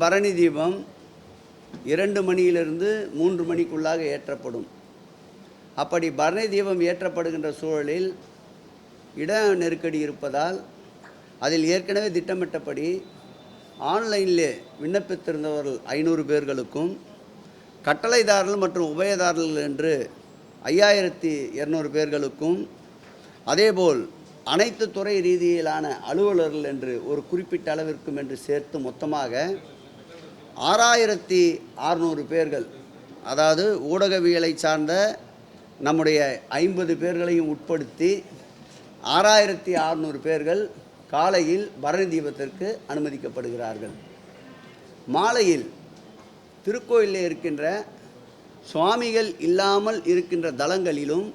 பரணி தீபம் இரண்டு மணியிலிருந்து மூன்று மணிக்குள்ளாக ஏற்றப்படும். அப்படி பரணி தீபம் ஏற்றப்படுகின்ற சூழலில் இட நெருக்கடி இருப்பதால் அதில் ஏற்கனவே திட்டமிட்டபடி ஆன்லைனிலே விண்ணப்பித்திருந்தவர்கள் ஐநூறு பேர்களுக்கும் கட்டளைதாரர்கள் மற்றும் உபயதாரர்கள் என்று ஐயாயிரத்தி இரநூறு பேர்களுக்கும் அதேபோல் அனைத்து துறை ரீதியிலான அலுவலர்கள் என்று ஒரு குறிப்பிட்ட அளவிற்கும் என்று சேர்த்து மொத்தமாக ஆறாயிரத்தி அறுநூறு பேர்கள் அதாவது ஊடகவியலை சார்ந்த நம்முடைய ஐம்பது பேர்களையும் உட்படுத்தி ஆறாயிரத்தி அறுநூறு பேர்கள் காலையில் பரணி தீபத்திற்கு அனுமதிக்கப்படுகிறார்கள். மாலையில் திருக்கோயிலில் இருக்கின்ற சுவாமிகள் இல்லாமல் இருக்கின்ற தலங்களிலும்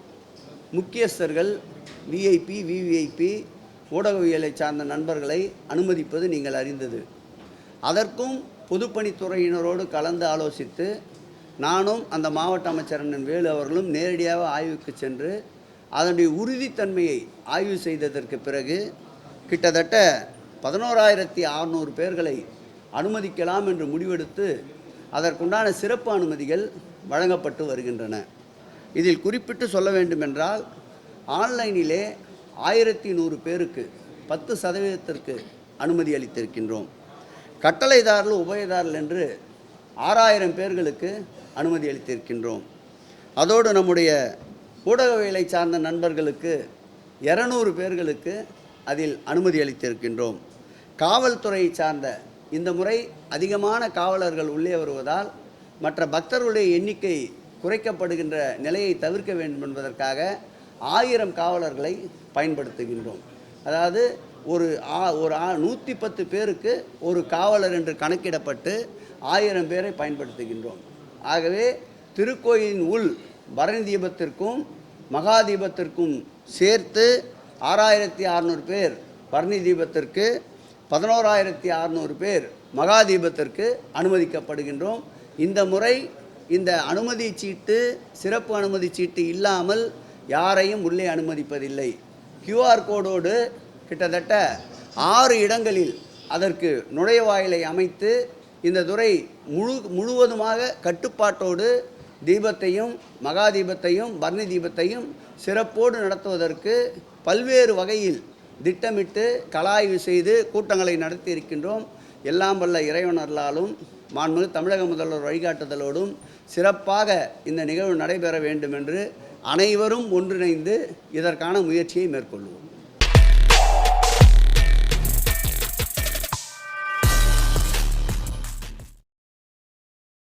முக்கியஸ்தர்கள் விஐபி விவிஐபி ஊடகவியலை சார்ந்த நண்பர்களை அனுமதிப்பது நீங்கள் அறிந்தது. அதற்கும் பொதுப்பணித்துறையினரோடு கலந்து ஆலோசித்து நானும் அந்த மாவட்ட அமைச்சர் அண்ணன் வேலு அவர்களும் நேரடியாக ஆய்வுக்கு சென்று அதனுடைய உறுதித்தன்மையை ஆய்வு செய்ததற்கு பிறகு கிட்டத்தட்ட பதினோராயிரத்தி அறநூறு பேர்களை அனுமதிக்கலாம் என்று முடிவெடுத்து அதற்குண்டான சிறப்பு அனுமதிகள் வழங்கப்பட்டு வருகின்றன. இதில் குறிப்பிட்டு சொல்ல வேண்டுமென்றால் ஆன்லைனிலே ஆயிரத்தி நூறு பேருக்கு பத்து சதவீதத்திற்கு அனுமதி அளித்திருக்கின்றோம். கட்டளைதாரர்கள் உபயதாரர்கள் என்று ஆறாயிரம் பேர்களுக்கு அனுமதி அளித்திருக்கின்றோம். அதோடு நம்முடைய ஊடகவியலை சார்ந்த நண்பர்களுக்கு இரநூறு பேர்களுக்கு அதில் அனுமதி அளித்திருக்கின்றோம். காவல்துறையை சார்ந்த இந்த முறை அதிகமான காவலர்கள் உள்ளே வருவதால் மற்ற பக்தர்களுடைய எண்ணிக்கை குறைக்கப்படுகின்ற நிலையை தவிர்க்க வேண்டும் என்பதற்காக ஆயிரம் காவலர்களை பயன்படுத்துகின்றோம். அதாவது ஒரு ஆ ஒரு ஆ நூற்றி பத்து பேருக்கு ஒரு காவலர் என்று கணக்கிடப்பட்டு ஆயிரம் பேரை பயன்படுத்துகின்றோம். ஆகவே திருக்கோயிலின் உள் பரணி தீபத்திற்கும் மகாதீபத்திற்கும் சேர்த்து ஆறாயிரத்தி அறநூறு பேர் பரணி தீபத்திற்கு பதினோராயிரத்தி அறநூறு பேர் மகாதீபத்திற்கு அனுமதிக்கப்படுகின்றோம். இந்த முறை இந்த அனுமதி சீட்டு சிறப்பு அனுமதி சீட்டு இல்லாமல் யாரையும் உள்ளே அனுமதிப்பதில்லை. கியூஆர் கோடோடு கிட்டத்தட்ட ஆறு இடங்களில் அதற்கு நுழைவாயிலை அமைத்து இந்த துறை முழு முழுவதுமாக கட்டுப்பாட்டோடு தீபத்தையும் மகா தீபத்தையும் பரணி தீபத்தையும் சிறப்போடு நடத்துவதற்கு பல்வேறு வகையில் திட்டமிட்டு கலாய்வு செய்து கூட்டங்களை நடத்தி இருக்கின்றோம் எல்லாம் வல்ல இறைவனர்களாலும் மாண்புமிகு தமிழக முதல்வர் வழிகாட்டுதலோடும் சிறப்பாக இந்த நிகழ்வு நடைபெற வேண்டும் என்று அனைவரும் ஒன்றிணைந்து இதற்கான முயற்சியை மேற்கொள்வோம்.